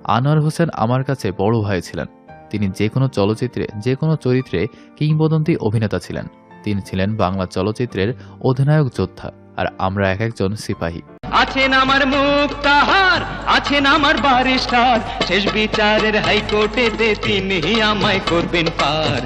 আনোয়ার হোসেন আমার কাছে বড় ভাই ছিলেন। তিনি যে কোনো চলচ্চিত্রে, যে কোনো চরিত্রে কিংবদন্তি অভিনেতা ছিলেন। তিনি ছিলেন বাংলা চলচ্চিত্রের অধিনায়ক যোদ্ধা, আর আমরা এক একজন সিপাহী। আছেন আমার মুক্তাহার আছেন আমার বারিস্টার। শেষ বিচারের হাইকোর্টে তিনি আমায় করবেন পার।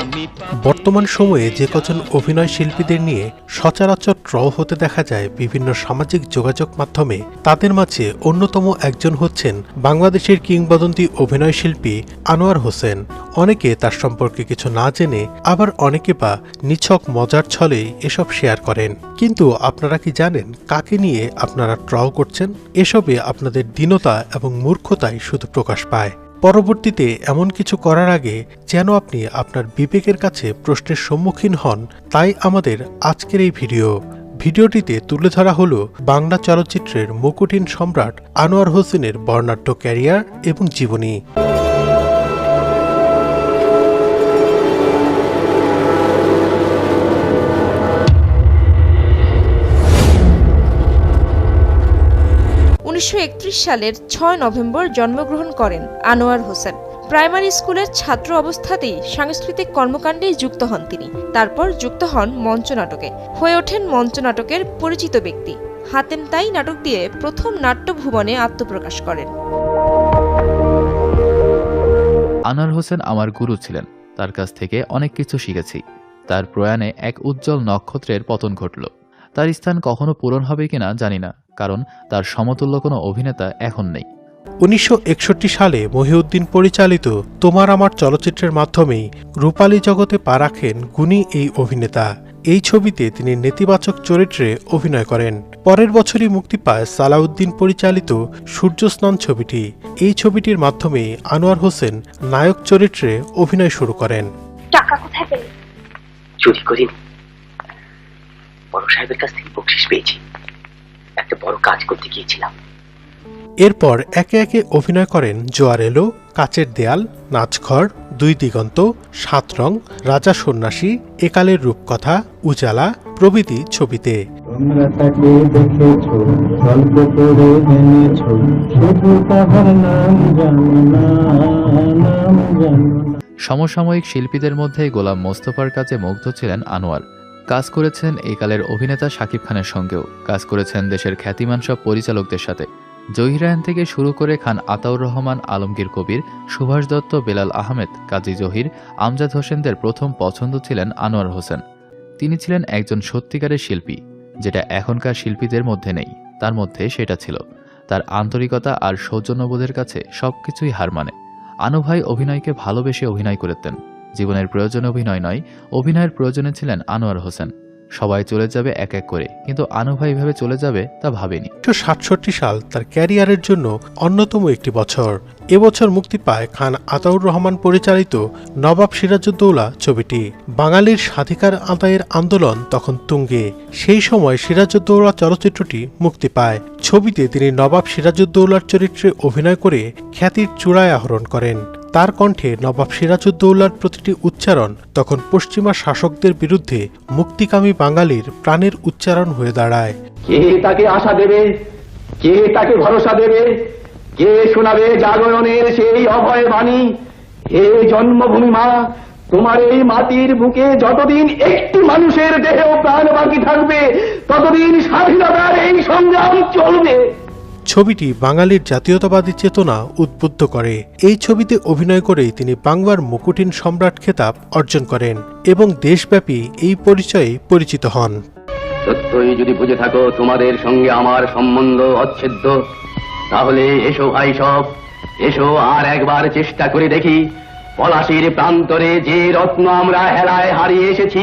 আমি বর্তমান সময়ে যে কজন অভিনয় শিল্পীদের নিয়ে সচরাচর ট্রল হতে দেখা যায় বিভিন্ন সামাজিক যোগাযোগ মাধ্যমে, তাদের মাঝে অন্যতম একজন হচ্ছেন বাংলাদেশের কিংবদন্তি অভিনয় শিল্পী আনোয়ার হোসেন। অনেকে তার সম্পর্কে কিছু না জেনে আবার অনেকে বা নিছক মজার ছলেই এসব শেয়ার করেন। কিন্তু আপনারা কি জানেন কাকে নিয়ে আপনারা ট্রল করছেন, এসবে আপনাদের দীনতা এবং মূর্খতাই শুধু প্রকাশ পায়। পরবর্তীতে এমন কিছু করার আগে যেন আপনি আপনার বিবেকের কাছে প্রশ্নের সম্মুখীন হন, তাই আমাদের আজকের এই ভিডিও। ভিডিওটিতে তুলে ধরা হলো বাংলা চলচ্চিত্রের মুকুটিন সম্রাট আনোয়ার হোসেনের বর্ণাঢ্য ক্যারিয়ার এবং জীবনী। উনিশশো সালের ছয় নভেম্বর জন্মগ্রহণ করেন আনোয়ার হোসেন। প্রাইমারি স্কুলের ছাত্র অবস্থাতেই সাংস্কৃতিক কর্মকাণ্ডে যুক্ত হন তিনি। তারপর যুক্ত হন মঞ্চনাটকে হয়ে ওঠেন মঞ্চনাটকের পরিচিত ব্যক্তি। হাতেম তাই নাটক দিয়ে প্রথম নাট্যভুবনে আত্মপ্রকাশ করেন। আনোয়ার হোসেন আমার গুরু ছিলেন। তার কাছ থেকে অনেক কিছু শিখেছি। তার প্রয়াণে এক উজ্জ্বল নক্ষত্রের পতন ঘটল। তার স্থান কখনো পূরণ হবে কিনা জানি না। কারণ তার সমতুল্য কোনো অভিনেতা এখন নেই। উনিশশো একষট্টি সালে মহিউদ্দিন পরিচালিত তোমার আমার চলচ্চিত্রের মাধ্যমেই রূপালী জগতে পা রাখেন গুণী এই অভিনেতা। এই ছবিতে তিনি নেতিবাচক চরিত্রে অভিনয় করেন। পরের বছরই মুক্তি পায় সালাউদ্দিন পরিচালিত সূর্যস্নান ছবিটি। এই ছবিটির মাধ্যমে আনোয়ার হোসেন নায়ক চরিত্রে অভিনয় শুরু করেন। টাকা কোথায় পেলে? চুরি করিনি। বড় সাহেবের কাছ থেকে বকশিস পেয়েছি। একটা বড় কাজ করতে গিয়েছিলাম। এরপর একে একে অভিনয় করেন জোয়ার এলো কাচের দেয়াল নাচঘর দুই দিগন্ত সাত রং রাজা সন্ন্যাসী একালের রূপকথা উজালা প্রভৃতি ছবিতে। তোমরা তাকে দেখেছ গল্প করে জেনেছ শুধু তাহার নাম জানো না নাম জানো না। সমসাময়িক শিল্পীদের মধ্যে গোলাম মোস্তফার কাছে মুগ্ধ ছিলেন আনোয়ার। কাজ করেছেন এই কালের অভিনেতা শাকিব খানের সঙ্গেও। কাজ করেছেন দেশের খ্যাতিমান সব পরিচালকদের সাথে। জহিরায়ন থেকে শুরু করে খান আতাউর রহমান, আলমগীর কবির, সুভাষ দত্ত, বেলাল আহমেদ, কাজী জহির, আমজাদ হোসেনদের প্রথম পছন্দ ছিলেন আনোয়ার হোসেন। তিনি ছিলেন একজন সত্যিকারের শিল্পী, যেটা এখনকার শিল্পীদের মধ্যে নেই, তার মধ্যে সেটা ছিল। তার আন্তরিকতা আর সৌজন্যবোধের কাছে সবকিছুই হার মানে। আনু ভাই অভিনয়কে ভালোবেসে অভিনয় করতেন। জীবনের প্রয়োজনে অভিনয় নয়, অভিনয়ের প্রয়োজনে ছিলেন আনোয়ার হোসেন। সবাই চলে যাবে এক এক করে, কিন্তু আনু চলে যাবে তা ভাবেনি। সাতষট্টি সাল তার ক্যারিয়ারের জন্য অন্যতম একটি বছর। এবছর মুক্তি পায় খান আতাউর রহমান পরিচালিত নবাব সিরাজউদ্দৌলা ছবিটি। বাঙালির স্বাধিকার আদায়ের আন্দোলন তখন তুঙ্গে। সেই সময় সিরাজউদ্দৌলা চলচ্চিত্রটি মুক্তি পায়। ছবিতে তিনি নবাব সিরাজউদ্দৌলার চরিত্রে অভিনয় করে খ্যাতির চূড়ায় আহরণ করেন। তার কণ্ঠে নবাব সিরাজউদ্দৌলার প্রতিটি উচ্চারণ তখন পশ্চিমা শাসকদের বিরুদ্ধে মুক্তিকামী বাঙালির প্রাণের উচ্চারণ হয়ে দাঁড়ায়। কে তাকে আশা দেবে? কে তাকে ভরসা দেবে? কে শোনাবে জাগরণের সেই অভয় বাণী? হে জন্মভূমি মা, তোমার এই মাটির বুকে যতদিন একটি মানুষের দেহে প্রাণ বাকি থাকবে, ততদিন স্বাধীনতার এই সংগ্রাম চলবে। ছবিটি বাঙালির জাতীয়তাবাদী চেতনা উদ্বুদ্ধ করে। এই ছবিতে অভিনয় করে তিনি বাংলার মুকুটিন সম্রাট খেতাব অর্জন করেন এবং দেশব্যাপী এই পরিচয়ে পরিচিত হন। সত্যই যদি বুঝে থাকো, তোমাদের সঙ্গে আমার সম্বন্ধ অচ্ছেদ্য, তাহলে এসো ভাই সব, এসো আর একবার চেষ্টা করে দেখি পলাশির প্রান্তরে যে রত্ন আমরা হেলায় হারিয়ে এসেছি,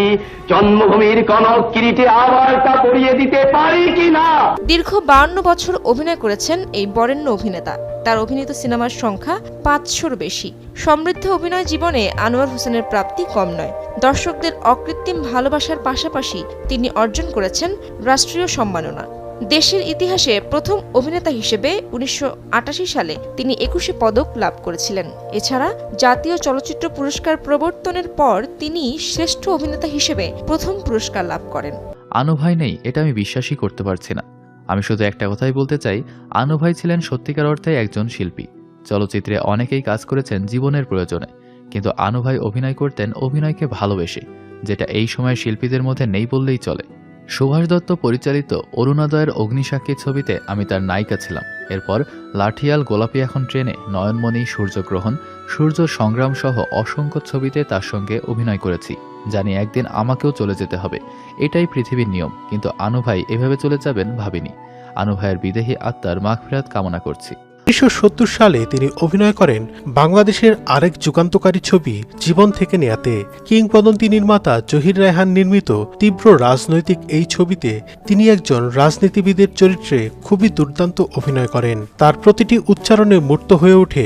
জন্মভূমির কনক কিরিটে আবার তা পরিয়ে দিতে পারি কি না দীর্ঘ বাউন্ন বছর অভিনয় করেছেন এই বরেণ্য অভিনেতা। তার অভিনীত সিনেমার সংখ্যা পাঁচশোর বেশি। সমৃদ্ধ অভিনয় জীবনে আনোয়ার হোসেনের প্রাপ্তি কম নয়। দর্শকদের অকৃত্রিম ভালোবাসার পাশাপাশি তিনি অর্জন করেছেন রাষ্ট্রীয় সম্মাননা। দেশের ইতিহাসে প্রথম অভিনেতা হিসেবে উনিশশো আটাশি সালে তিনি একুশে পদক লাভ করেছিলেন। এছাড়া জাতীয় চলচ্চিত্র পুরস্কার প্রবর্তনের পর তিনি শ্রেষ্ঠ অভিনেতা হিসেবে প্রথম পুরস্কার লাভ করেন। আনু ভাই নেই, এটা আমি বিশ্বাসই করতে পারছি না। আমি শুধু একটা কথাই বলতে চাই, আনু ভাই ছিলেন সত্যিকার অর্থে একজন শিল্পী। চলচ্চিত্রে অনেকেই কাজ করেছেন জীবনের প্রয়োজনে, কিন্তু আনু ভাই অভিনয় করতেন অভিনয়কে ভালোবেসে, যেটা এই সময় শিল্পীদের মধ্যে নেই বললেই চলে। সুভাষ দত্ত পরিচালিত অরুণোদয়ের অগ্নিসাক্ষী ছবিতে আমি তার নায়িকা ছিলাম। এরপর লাঠিয়াল গোলাপি এখন ট্রেনে নয়নমণি সূর্যগ্রহণ, সূর্য সংগ্রাম সহ অসংখ্য ছবিতে তার সঙ্গে অভিনয় করেছি। জানি একদিন আমাকেও চলে যেতে হবে। এটাই পৃথিবীর নিয়ম, কিন্তু আনু ভাই এভাবে চলে যাবেন ভাবিনি। আনু ভাইয়ের বিদেহী আত্মার মাগফিরাত কামনা করছি। উনিশশো সত্তর সালে তিনি অভিনয় করেন বাংলাদেশের আরেক যুগান্তকারী ছবি জীবন থেকে নেয়াতে। কিংবদন্তি নির্মাতা জহির রায়হান নির্মিত তীব্র রাজনৈতিক এই ছবিতে তিনি একজন রাজনীতিবিদের চরিত্রে খুবই দুর্দান্ত অভিনয় করেন। তার প্রতিটি উচ্চারণে মূর্ত হয়ে ওঠে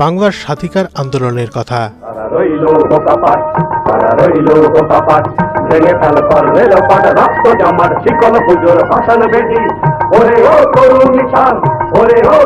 বাংলার স্বাধিকার আন্দোলনের কথা। ওরে ও তরুণ নিশান, ওরে ও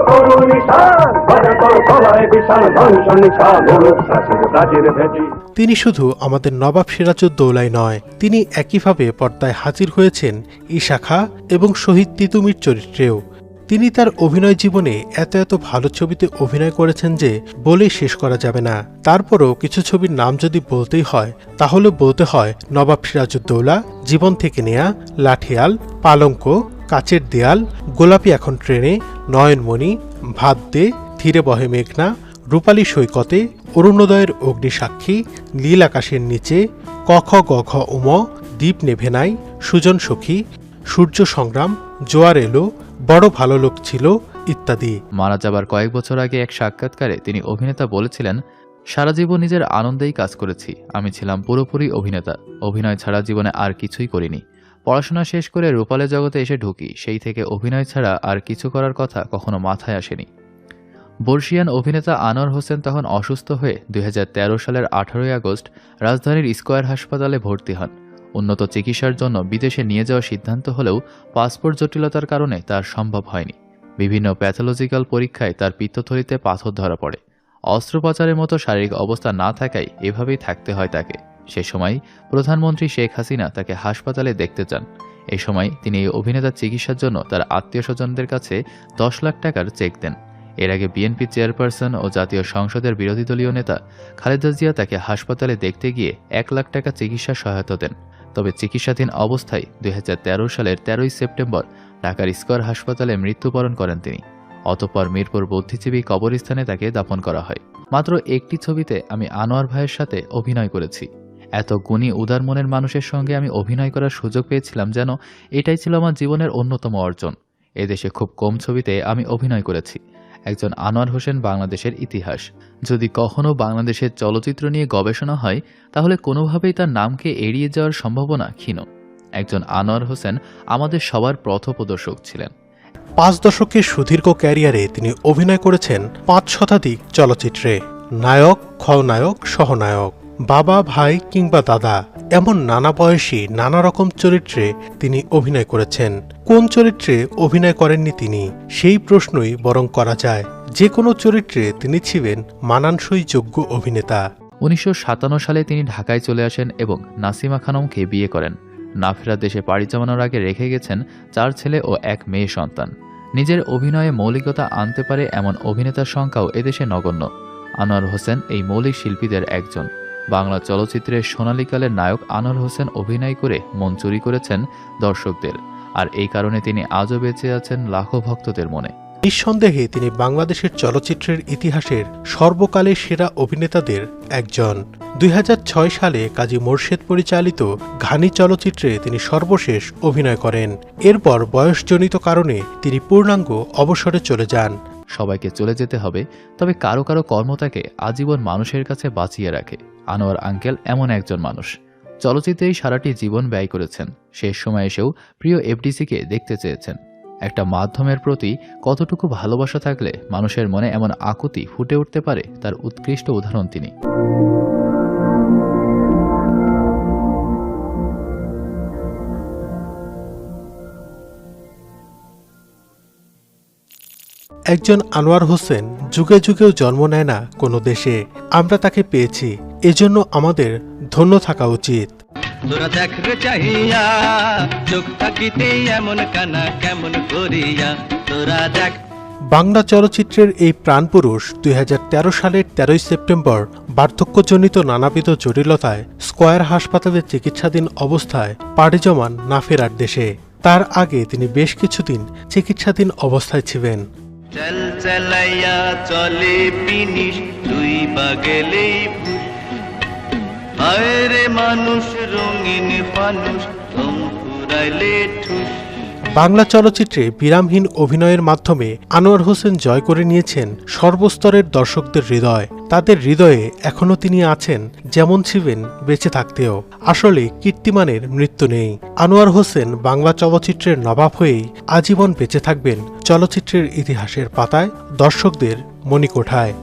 তিনি শুধু আমাদের নবাব সিরাজউদ্দৌলাই নয়, তিনি একইভাবে পর্দায় হাজির হয়েছেন ইশাখা এবং শহীদ তিতুমির চরিত্রেও। তিনি তার অভিনয় জীবনে এত এত ভালো ছবিতে অভিনয় করেছেন যে বলেই শেষ করা যাবে না। তারপরও কিছু ছবির নাম যদি বলতেই হয়, তাহলে বলতে হয় নবাব সিরাজউদ্দৌলা জীবন থেকে নেয়া, লাঠিয়াল, পালঙ্ক, কাচের দেয়াল, গোলাপি এখন ট্রেনে, নয়নমণি ভাত দে, ধীরে বহে মেঘনা, রূপালী সৈকতে, অরুণোদয়ের অগ্নিসাক্ষী, নীল আকাশের নিচে, ক খ গ ঘ উম, দ্বীপ নেভে নাই, সুজন সখী, সূর্য সংগ্রাম, জোয়ার এলো, বড় ভালো লোক ছিল, ইত্যাদি। মারা যাবার কয়েক বছর আগে এক সাক্ষাৎকারে তিনি অভিনেতা বলেছিলেন, সারা জীবন নিজের আনন্দেই কাজ করেছি, আমি ছিলাম পুরোপুরি অভিনেতা, অভিনয় ছাড়া জীবনে আর কিছুই করিনি। পড়াশোনা শেষ করে রূপালে জগতে এসে ঢুকি, সেই থেকে অভিনয় ছাড়া আর কিছু করার কথা কখনো মাথায় আসেনি। বর্ষিয়ান অভিনেতা আনোয়ার হোসেন তখন অসুস্থ হয়ে দুই হাজার তেরো সালের আঠারোই আগস্ট রাজধানীর স্কয়ার হাসপাতালে ভর্তি হন। উন্নত চিকিৎসার জন্য বিদেশে নিয়ে যাওয়ার সিদ্ধান্ত হলেও পাসপোর্ট জটিলতার কারণে তার সম্ভব হয়নি। বিভিন্ন প্যাথোলজিক্যাল পরীক্ষায় তার পিত্তথলিতে পাথর ধরা পড়ে। অস্ত্রোপচারের মতো শারীরিক অবস্থা না থাকায় এভাবেই থাকতে হয় তাকে। সে সময় প্রধানমন্ত্রী শেখ হাসিনা তাকে হাসপাতালে দেখতে চান। এই সময় তিনি এই অভিনেতার চিকিৎসার জন্য তার আত্মীয় স্বজনদের কাছে দশ লাখ টাকার চেক দেন। এর আগে বিএনপি চেয়ারপারসন ও জাতীয় সংসদের বিরোধী দলীয় নেতা খালেদা জিয়া তাকে হাসপাতালে দেখতে গিয়ে এক লাখ টাকা চিকিৎসা সহায়তা দেন। তবে চিকিৎসাধীন অবস্থায় দুই হাজার তেরো সালের তেরোই সেপ্টেম্বর ঢাকার স্কয়ার হাসপাতালে মৃত্যুবরণ করেন তিনি। অতঃপর মিরপুর বুদ্ধিজীবী কবরস্থানে তাকে দাফন করা হয়। মাত্র একটি ছবিতে আমি আনোয়ার ভাইয়ের সাথে অভিনয় করেছি। এত গুণী উদার মনের মানুষের সঙ্গে আমি অভিনয় করার সুযোগ পেয়েছিলাম যেন এটাই ছিল আমার জীবনের অন্যতম অর্জন। এদেশে খুব কম ছবিতে আমি অভিনয় করেছি। একজন আনোয়ার হোসেন বাংলাদেশের ইতিহাস। যদি কখনও বাংলাদেশের চলচ্চিত্র নিয়ে গবেষণা হয়, তাহলে কোনোভাবেই তার নামকে এড়িয়ে যাওয়ার সম্ভাবনা ক্ষীণ। একজন আনোয়ার হোসেন আমাদের সবার পথপ্রদর্শক ছিলেন। পাঁচ দশকের সুদীর্ঘ ক্যারিয়ারে তিনি অভিনয় করেছেন পাঁচ শতাধিক চলচ্চিত্রে। নায়ক, খলনায়ক, সহনায়ক। বাবা, ভাই কিংবা দাদা, এমন নানা বয়সী নানা রকম চরিত্রে তিনি অভিনয় করেছেন। কোন চরিত্রে অভিনয় করেননি তিনি, সেই প্রশ্নই বরং করা যায়। যে কোনো চরিত্রে তিনি ছিলেন মানানসই যোগ্য অভিনেতা। উনিশশো সাতান্ন সালে তিনি ঢাকায় চলে আসেন এবং নাসিমা খানমকে বিয়ে করেন। নাফিরা দেশে পাড়ি জমানোর আগে রেখে গেছেন চার ছেলে ও এক মেয়ে সন্তান। নিজের অভিনয়ে মৌলিকতা আনতে পারে এমন অভিনেতার সংখ্যাও এদেশে নগণ্য। আনোয়ার হোসেন এই মৌলিক শিল্পীদের একজন। বাংলা চলচ্চিত্রের সোনালীকালের নায়ক আনোয়ার হোসেন অভিনয় করে মন চুরি করেছেন দর্শকদের। আর এই কারণে তিনি আজও বেঁচে আছেন লাখো ভক্তদের মনে। নিঃসন্দেহে তিনি বাংলাদেশের চলচ্চিত্রের ইতিহাসের সর্বকালের সেরা অভিনেতাদের একজন। দুই হাজার ছয় সালে কাজী মোর্শেদ পরিচালিত ঘানি চলচ্চিত্রে তিনি সর্বশেষ অভিনয় করেন। এরপর বয়সজনিত কারণে তিনি পূর্ণাঙ্গ অবসরে চলে যান। সবাইকে চলে যেতে হবে তবে কারও কারও কর্ম তাকে আজীবন মানুষের কাছে বাঁচিয়ে রাখে। আনোয়ার আঙ্কেল এমন একজন মানুষ। চলচ্চিত্রেই সারাটি জীবন ব্যয় করেছেন। শেষ সময় এসেও প্রিয় এফডিসিকে দেখতে চেয়েছেন। একটা মাধ্যমের প্রতি কতটুকু ভালোবাসা থাকলে মানুষের মনে এমন আকুতি ফুটে উঠতে পারে তার উৎকৃষ্ট উদাহরণ তিনি। একজন আনোয়ার হোসেন যুগে যুগেও জন্ম নেয় না কোনো দেশে। আমরা তাকে পেয়েছি এজন্য আমাদের ধন্য থাকা উচিত। তোরা দেখ রে চাহিয়া চোখ থাকিতে এমন কানা কেমন করিয়া? তোরা দেখ। বাংলা চলচ্চিত্রের এই প্রাণপুরুষ দুই হাজার তেরো সালের তেরোই সেপ্টেম্বর বার্ধক্যজনিত নানাবিধ জটিলতায় স্কয়ার হাসপাতালে চিকিৎসাধীন অবস্থায় পাড়ি জমান না ফেরার দেশে। তার আগে তিনি বেশ কিছুদিন চিকিৎসাধীন অবস্থায় ছিলেন। চল চলাইয়া চলে পিনিস তুই বাগেলেই আরে মানুষ রঙিন ফানুষ তুম ফুরাইলে ঠুস। বাংলা চলচ্চিত্রে বিরামহীন অভিনয়ের মাধ্যমে আনোয়ার হোসেন জয় করে নিয়েছেন সর্বস্তরের দর্শকদের হৃদয়। তাদের হৃদয়ে এখনও তিনি আছেন, যেমন ছিলেন বেঁচে থাকতেও। আসলে কীর্তিমানের মৃত্যু নেই। আনোয়ার হোসেন বাংলা চলচ্চিত্রের নবাব হয়েই আজীবন বেঁচে থাকবেন চলচ্চিত্রের ইতিহাসের পাতায় দর্শকদের মণিকোঠায়।